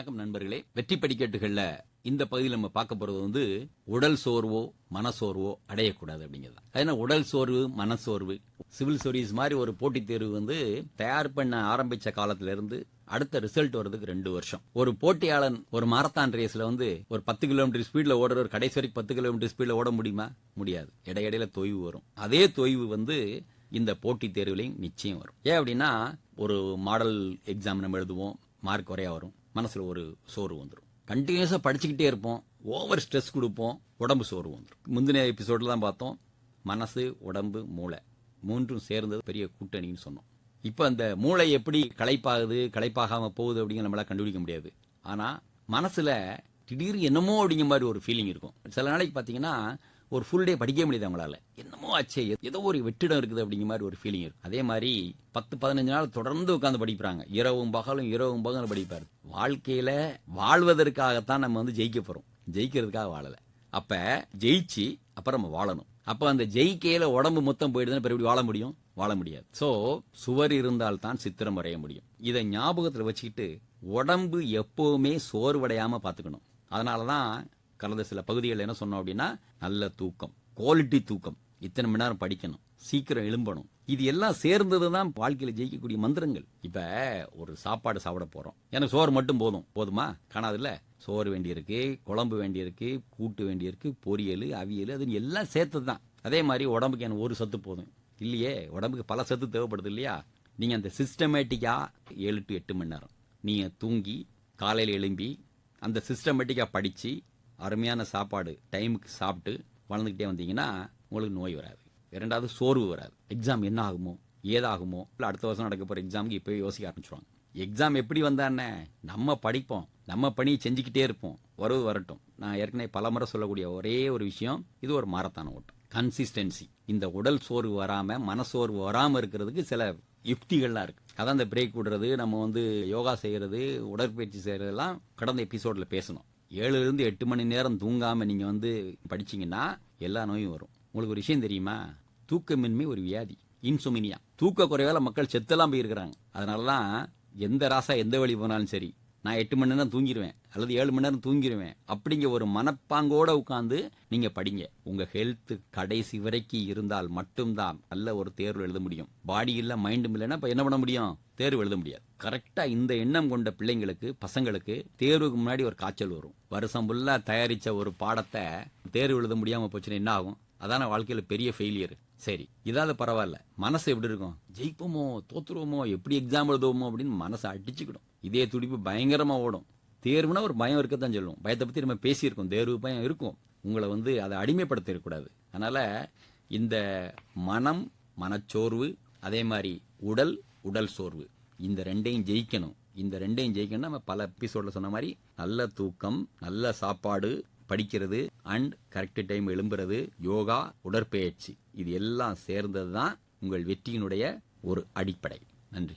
வணக்கம் நண்பர்களே. வெற்றி படிக்கட்டுகள்ல இந்த பகுதியில் நம்ம பார்க்க போறது வந்து உடல் சோர்வோ மனசோர்வோ அடையக்கூடாது அப்படிங்கிறது ஏன்னா உடல் சோர்வு மனசோர்வு சிவில் சர்வீஸ் மாதிரி ஒரு போட்டித் தேர்வு வந்து தயார் பண்ண ஆரம்பிச்ச காலத்திலேருந்து அடுத்த ரிசல்ட் வர்றதுக்கு ரெண்டு வருஷம். ஒரு போட்டியாளன் ஒரு மாரத்தான் ரேஸ்ல வந்து ஒரு பத்து கிலோமீட்டர் ஸ்பீட்ல ஓடுறவர் கடைசி வரைக்கும் பத்து கிலோமீட்டர் ஸ்பீட்ல ஓட முடியுமா? முடியாது. இடையிடையில தொய்வு வரும். அதே தொய்வு வந்து இந்த போட்டித் தேர்வுலையும் நிச்சயம் வரும். ஏன் அப்படின்னா ஒரு மாடல் எக்ஸாம் நம்ம எழுதுவோம் மார்க் குறையா வரும். மனசில் ஒரு சோறு வந்துடும் கண்டினியூஸாக படிச்சுக்கிட்டே இருப்போம். ஓவர் ஸ்ட்ரெஸ் கொடுப்போம். உடம்பு சோறு வந்துடும் முந்தின எபிசோடில் தான் பார்த்தோம். மனசு உடம்பு மூளை. மூன்றும் சேர்ந்தது பெரிய கூட்டணின்னு சொன்னோம். இப்போ அந்த மூளை எப்படி களைப்பாகுது களைப்பாகாமல் போகுது அப்படிங்கிற நம்மளால் கண்டுபிடிக்க முடியாது. ஆனால் மனசில் திடீர் என்னமோ அப்படிங்கிற மாதிரி ஒரு ஃபீலிங் இருக்கும். சில நாளைக்கு பார்த்தீங்கன்னா ஒரு ஃபுல் டே படிக்க முடியாது அவங்களால. என்னமோ ஆச்சே ஏதோ ஒரு வெற்றிடம் இருக்குது அப்படிங்கிற மாதிரி ஒரு ஃபீலிங் இருக்கும் அதே மாதிரி பத்து பதினஞ்சு நாள் தொடர்ந்து உட்காந்து படிக்கிறாங்க. இரவும் பகலும் இரவும் பகலும் படிப்பார். வாழ்க்கையில வாழ்வதற்காகத்தான் நம்ம வந்து ஜெயிக்க போறோம். ஜெயிக்கிறதுக்காக வாழல. அப்ப ஜெயிச்சு அப்புறம் நம்ம வாழணும். அப்ப அந்த ஜெயிக்கையில உடம்பு மொத்தம் போயிடுதுன்னு எப்படி வாழ முடியும்? வாழ முடியாது. சோ சுவர் இருந்தால் தான் சித்திரம் வரைய முடியும். இதை ஞாபகத்துல வச்சுக்கிட்டு உடம்பு எப்பவுமே சோர்வடையாம பாத்துக்கணும் அதனாலதான் கடந்த சில பகுதிகளில் என்ன சொன்னோம் அப்படின்னா நல்ல தூக்கம் குவாலிட்டி தூக்கம். இத்தனை மணி நேரம் படிக்கணும் சீக்கிரம் எழும்பணும். இது எல்லாம் சேர்ந்தது தான் வாழ்க்கையில் ஜெயிக்கக்கூடிய மந்திரங்கள். இப்போ ஒரு சாப்பாடு சாப்பிட போகிறோம் எனக்கு சோறு மட்டும் போதும். போதுமா? காணாதுல்ல. சோறு வேண்டியிருக்கு குழம்பு வேண்டியிருக்கு கூட்டு வேண்டியிருக்கு பொரியல் அவியல் அது எல்லாம் சேர்த்தது தான் அதே மாதிரி உடம்புக்கு எனக்கு ஒரு சத்து போதும். இல்லையே? உடம்புக்கு பல சத்து தேவைப்படுது இல்லையா? நீங்கள் அந்த சிஸ்டமேட்டிக்காக ஏழு டு எட்டு மணி நேரம். நீங்கள் தூங்கி காலையில் எழும்பி அந்த சிஸ்டமேட்டிக்காக படித்து அருமையான சாப்பாடு டைமுக்கு சாப்பிட்டு வளர்ந்துக்கிட்டே வந்தீங்கன்னா உங்களுக்கு நோய் வராது. இரண்டாவது சோர்வு வராது. எக்ஸாம் என்ன ஆகுமோ ஏதாகுமோ இல்லை அடுத்த வருஷம் நடக்க போகிற எக்ஸாமுக்கு இப்போ யோசிக்க ஆரம்பிச்சிருவாங்க. எக்ஸாம் எப்படி வந்தானே நம்ம படிப்போம். நம்ம பணியை செஞ்சுக்கிட்டே இருப்போம். வரவு வரட்டும். நான் ஏற்கனவே பல முறை சொல்லக்கூடிய ஒரே ஒரு விஷயம் இது ஒரு மாரத்தான ஓட்டம். கன்சிஸ்டன்சி இந்த உடல் சோர்வு வராமல் மனசோர்வு வராமல் இருக்கிறதுக்கு சில யுக்திகள்லாம் இருக்கு. அதான் இந்த பிரேக் விடுறது நம்ம வந்து யோகா செய்கிறது உடற்பயிற்சி செய்கிறதெல்லாம் கடந்த எபிசோடில் பேசணும். ஏழுலேருந்து எட்டு மணி நேரம் தூங்காமல் நீங்கள் வந்து படிச்சீங்கன்னா எல்லா நோயும் வரும். உங்களுக்கு ஒரு விஷயம் தெரியுமா? தூக்கமின்மை ஒரு வியாதி இன்சுமினியா. தூக்க குறைவால் மக்கள் செத்தெல்லாம் போயிருக்கிறாங்க. அதனாலதான் எந்த ராசா எந்த வழி போனாலும் சரி நான் எட்டு மணி நேரம் தூங்கிடுவேன் அல்லது ஏழு மணி நேரம் தூங்கிடுவேன் அப்படிங்க ஒரு மனப்பாங்கோடு உட்காந்து நீங்கள் படிங்க. உங்கள் ஹெல்த்து கடைசி வரைக்கும் இருந்தால் மட்டும்தான் நல்ல ஒரு தேர்வு எழுத முடியும். பாடி இல்லை மைண்டும் இல்லைன்னா இப்போ என்ன பண்ண முடியும்? தேர்வு எழுத முடியாது. கரெக்டாக இந்த எண்ணம் கொண்ட பிள்ளைங்களுக்கு பசங்களுக்கு தேர்வுக்கு முன்னாடி ஒரு காய்ச்சல் வரும். வருஷம் ஃபுல்லாக தயாரித்த ஒரு பாடத்தை தேர்வு எழுத முடியாமல் போச்சுன்னா என்ன ஆகும்? அதான வாழ்க்கையில் பெரிய ஃபெயிலியர் சரி இதாவது பரவாயில்ல. மனசு எப்படி இருக்கும்? ஜெயிப்போமோ தோத்துருவோமோ எப்படி எக்ஸாம் எழுதுவோமோ அப்படின்னு மனசை அடிச்சுக்கிடும். இதே துடிப்பு பயங்கரமாக ஓடும். தேர்வுனா ஒரு பயம் இருக்கத்தான் சொல்லுவோம் பயத்தை பற்றி நம்ம பேசியிருக்கோம். தேர்வு பயம் இருக்கும். உங்களை வந்து அதை அடிமைப்படுத்திடக்கூடாது அதனால் இந்த மனம் மனச்சோர்வு அதே மாதிரி உடல் உடல் சோர்வு இந்த ரெண்டையும் ஜெயிக்கணும். இந்த ரெண்டையும் ஜெயிக்கணும் நம்ம பல எபிசோட்ல சொன்ன மாதிரி நல்ல தூக்கம் நல்ல சாப்பாடு படிக்கிறது அண்ட் கரெக்ட் டைம் எழும்புறது யோகா உடற்பயிற்சி. இது எல்லாம் சேர்ந்தது தான் உங்கள் வெற்றியினுடைய ஒரு அடிப்படை. நன்றி.